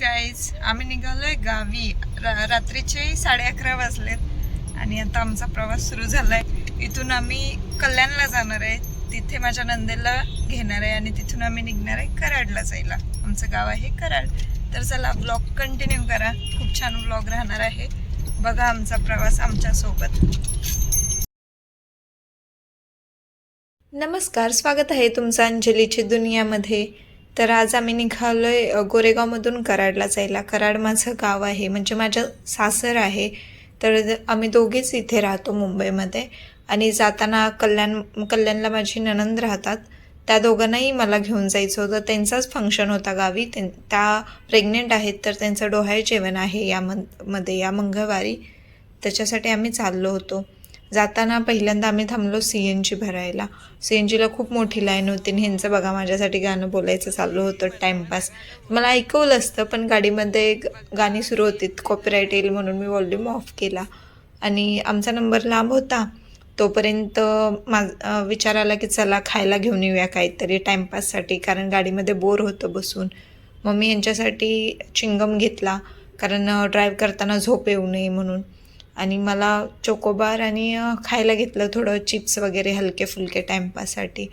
Guys आम्ही निघालोय गावी. रा- रात्रीचे साडे अकरा वाजलेत आणि आता आमचा प्रवास सुरू झालाय. इथून आम्ही कल्याणला जाणार आहे. तिथे माझ्या नंदेला घेणार आहे आणि तिथून आम्ही निघणार आहे कराडला जायला. आमचं गाव आहे कराड. तर चला ब्लॉग कंटिन्यू करा. खूप छान ब्लॉग राहणार आहे. बघा आमचा प्रवास आमच्यासोबत. नमस्कार स्वागत आहे तुमचं अंजलीची दुनियामध्ये. तर आज आम्ही निघालो आहे गोरेगावमधून कराडला जायला. कराड माझं गाव आहे म्हणजे माझं सासर आहे. तर आम्ही दोघेच इथे राहतो मुंबईमध्ये. आणि जाताना कल्याण कल्याणला माझी नणंद राहतात. त्या दोघांनाही मला घेऊन जायचं होतं. त्यांचाच फंक्शन होता गावी. त्यां- त्या प्रेग्नेंट आहेत तर त्यांचं डोहाळे जेवण आहे या मनमध्ये या मंगळवारी. त्याच्यासाठी आम्ही चाललो होतो. जाताना पहिल्यांदा आम्ही थांबलो सी एन जी भरायला. सी एन जीला खूप मोठी लाईन होती आणि ह्यांचं बघा माझ्यासाठी गाणं बोलायचं चालू होतं टाईमपास मला ऐकवलं असतं पण गाडीमध्ये गाणी सुरू होती कॉपीराईट येईल म्हणून मी व्हॉल्यूम ऑफ केला. आणि आमचा नंबर लांब होता. तोपर्यंत मा विचार आला की चला खायला घेऊन येऊया काहीतरी टाईमपाससाठी कारण गाडीमध्ये बोर होतं बसून. मग मी यांच्यासाठी चिंगम घेतला कारण ड्राईव्ह करताना झोप येऊ नये म्हणून. आणि मला चोकोबार आणि खायला घेतलं थोडं चिप्स वगैरे हलके फुलके टाईमपाससाठी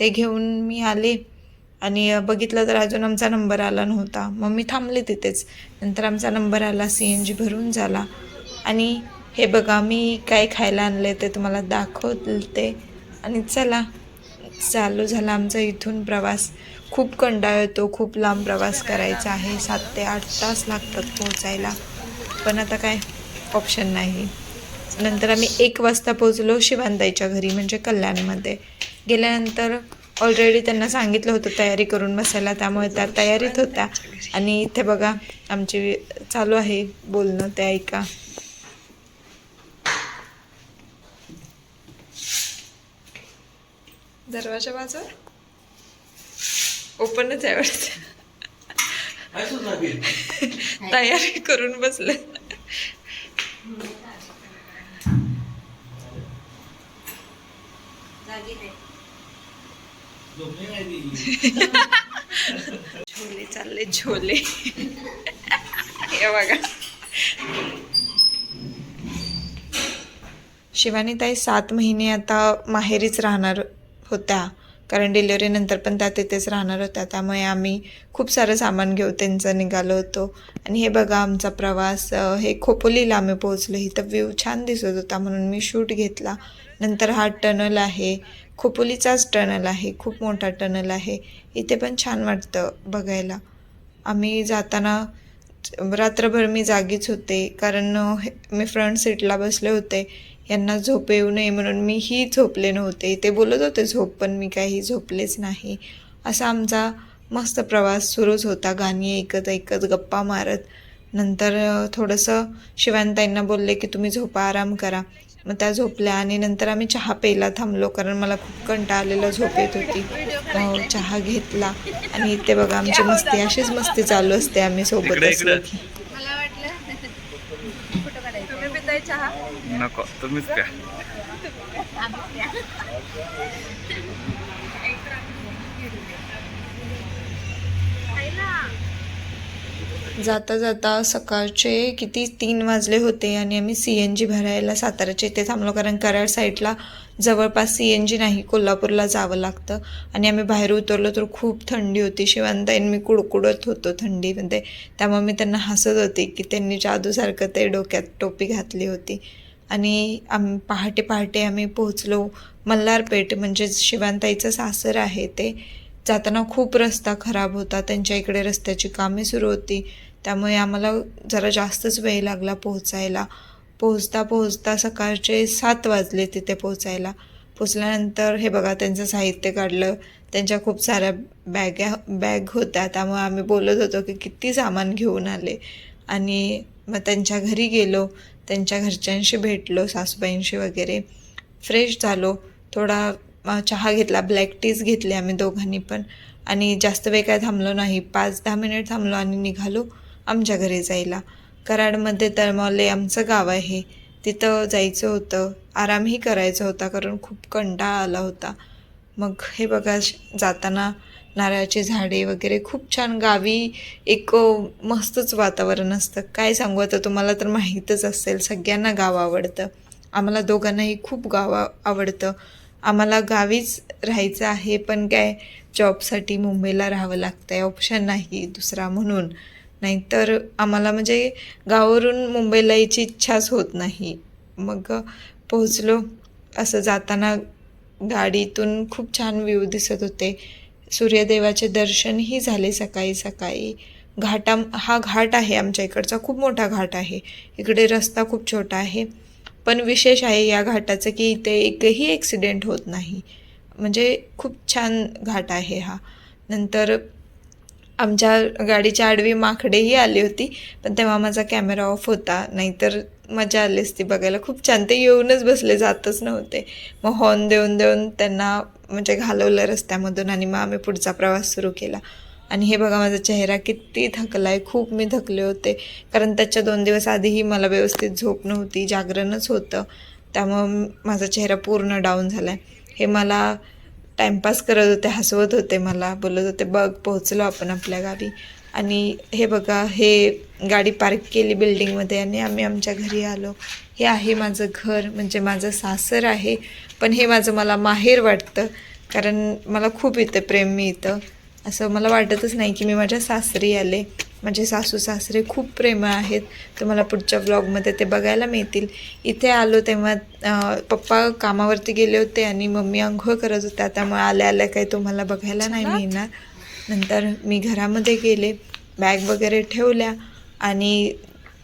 ते घेऊन मी आले आणि बघितलं तर अजून आमचा नंबर आला नव्हता. मग मी थांबले तिथेच. नंतर आमचा नंबर आला सी एन जी भरून झाला. आणि हे बघा मी काय खायला आणले ते तुम्हाला दाखवते. आणि चला चालू झाला आमचा इथून प्रवास. खूप कंटाळ येतो खूप लांब प्रवास करायचा आहे. सात ते आठ तास लागतात पोहोचायला. पण आता काय? ऑप्शन नाही. नंतर आम्ही एक वाजता पोचलो शिवानताईच्या घरी म्हणजे कल्याणमध्ये. गेल्यानंतर ऑलरेडी त्यांना सांगितलं होतं तयारी करून बसायला त्यामुळे त्या तयारीत होत्या. आणि इथे बघा आमची चालू आहे बोलणं ते ऐका. दरवाजा बाजूवर ओपनच आहे वाटतं. तयारी करून बसले. झोले चालले झोले. हे बघा. शिवानीताई सात महिने आता माहेरीच राहणार होत्या. कारण डिलिव्हरीनंतर पण त्या तिथेच राहणार होत्या. त्यामुळे आम्ही खूप सारं सामान घेऊ त्यांचं निघालो होतो. आणि हे बघा आमचा प्रवास हे खोपोलीला आम्ही पोहोचलो. इथं व्ह्यू छान दिसत होता म्हणून मी शूट घेतला. नंतर हा टनल आहे. खोपोलीचाच टनल आहे. खूप मोठा टनल आहे. इथे पण छान वाटतं बघायला. आम्ही जाताना रात्रभर मी जागीच होते. कारण हे- मी फ्रंट सीटला बसले होते. यांना झोप येऊ नये म्हणून मीही झोपले नव्हते. ते बोलत होते झोप पण मी काही झोपलेच नाही. असा आमचा मस्त प्रवास सुरूच होता. गाणी ऐकत ऐकत गप्पा मारत. नंतर थोडंसं शिवांताईंना बोलले की तुम्ही झोपा आराम करा. मग त्या झोपल्या आणि नंतर आम्ही चहा प्यायला थांबलो कारण मला खूप कंटाळा आलेला झोप येत होती. चहा घेतला. आणि इथे बघा आमची मस्ती अशीच मस्ती चालू असते आम्ही सोबत असलो की मला वाटलं फोटो काढायचा तुम्ही पिताय चहा नको तुम्हीच प्या. जाता जाता सकाळचे किती तीन वाजले होते आणि आम्ही सी एन जी भरायला साताऱ्याच्या इथे थांबलो. कारण कराड साईडला जवळपास सी एन जी नाही कोल्हापूरला जावं लागतं. आणि आम्ही बाहेर उतरलो तर खूप थंडी होती. शिवांताईन मी कुडकुडत होतो थंडीमध्ये. त्यामुळे मी त्यांना हसत होते की त्यांनी जादूसारखं ते डोक्यात टोपी घातली होती. आणि आम पहाटे पहाटे आम्ही पोहोचलो. मल्हारपेठ म्हणजे शिवांताईचं सासर आहे ते. जाताना खूप रस्ता खराब होता. त्यांच्या इकडे रस्त्याची कामे सुरू होती. त्यामुळे आम्हाला जरा जास्तच वेळ लागला पोहोचायला. पोहोचता पोहोचता सकाळचे सात वाजले तिथे पोहोचायला. पोचल्यानंतर हे बघा त्यांचं साहित्य काढलं. त्यांच्या खूप साऱ्या बॅग्या बॅग होत्या. त्यामुळे आम्ही बोलत होतो की किती सामान घेऊन आले. आणि मग त्यांच्या घरी गेलो. त्यांच्या घरच्यांशी भेटलो सासूबाईंशी वगैरे. फ्रेश झालो. थोडा चहा घेतला ब्लॅक टीज घेतली आम्ही दोघांनी पण. आणि जास्त वेळ काय थांबलो नाही. पाच दहा मिनिट थांबलो आणि निघालो आमच्या घरी जायला. कराडमध्ये तळमॉले आमचं गाव आहे. तिथं जायचं होतं. आरामही करायचा होता कारण खूप कंटाळा आला होता. मग हे बघा जाताना नारळाची झाडे वगैरे खूप छान गावी एक मस्तच वातावरण असतं. काय सांगू आता तुम्हाला तर माहीतच असेल सगळ्यांना गाव आवडतं. आम्हाला दोघांनाही खूप गाव आवडतं. आम्हाला गावीच राहायचं आहे पण काय जॉबसाठी मुंबईला राहावं लागतं आहे ऑप्शन नाही दुसरा म्हणून. नाहीतर आम्हाला म्हणजे गावावरून मुंबईला यायची इच्छाच होत नाही. मग पोहोचलो. असं जाताना गाडीतून खूप छान व्ह्यू दिसत होते. सूर्यदेवाचे दर्शनही झाले सकाळी सकाळी. घाटा हा घाट आहे आमच्या इकडचा. खूप मोठा घाट आहे. इकडे रस्ता खूप छोटा आहे. पण विशेष आहे या घाटाचं की इथे एकही ॲक्सिडेंट होत नाही. म्हणजे खूप छान घाट आहे हा. नंतर आमच्या गाडीच्या आडवी माकडेही आली होती पण तेव्हा माझा कॅमेरा ऑफ होता. नाहीतर मजा आली असती बघायला. खूप छान. ते येऊनच बसले जातच नव्हते. मग हॉर्न देऊन देऊन त्यांना म्हणजे घालवलं रस्त्यामधून आणि मग आम्ही पुढचा प्रवास सुरू केला. आणि हे बघा माझा चेहरा किती थकला आहे खूप मी थकले होते. कारण त्याच्या दोन दिवस आधीही मला व्यवस्थित झोप नव्हती जागरणच होतं. त्यामुळं माझा चेहरा पूर्ण डाऊन झाला आहे हे मला टाईमपास करत होते हसवत होते मला बोलत होते बघ पोहोचलो आपण आपल्या गावी. आणि हे बघा हे गाडी पार्क केली बिल्डिंगमध्ये आणि आम्ही आमच्या घरी आलो. हे आहे माझं घर म्हणजे माझं सासर आहे. पण हे माझं मला माहेर वाटतं. कारण मला खूप इथं प्रेम मी इथं असं मला वाटतच नाही की मी माझ्या सासरी आले. माझे सासू सासरे खूप प्रेमळ आहेत. तुम्हाला पुढच्या ब्लॉगमध्ये ते बघायला मिळतील. इथे आलो तेव्हा पप्पा कामावरती गेले होते आणि मम्मी आंघोळ करत होत्या. त्यामुळे आल्या आल्या काही तुम्हाला बघायला नाही मिळणार. नंतर मी घरामध्ये गेले. बॅग वगैरे ठेवल्या आणि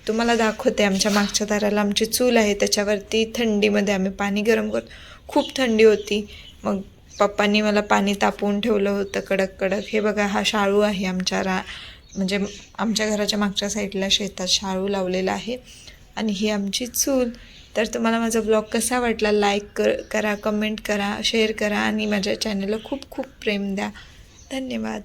तुम्हाला दाखवते आमच्या मागच्या दाराला आमची चूल आहे. त्याच्यावरती थंडीमध्ये आम्ही पाणी गरम करतो खूप थंडी होती. मग पप्पांनी मला पाणी तापवून ठेवलं होतं कडक कडक. हे बघा हा शाळू आहे आमच्या रा म्हणजे आमच्या घराच्या मागच्या साईडला शेतात शाळू लावलेला आहे. आणि ही आमची चूल. तर तुम्हाला माझा ब्लॉग कसा वाटला लाईक कर करा कमेंट करा शेअर करा आणि माझ्या चॅनलला खूप खूप प्रेम द्या. धन्यवाद.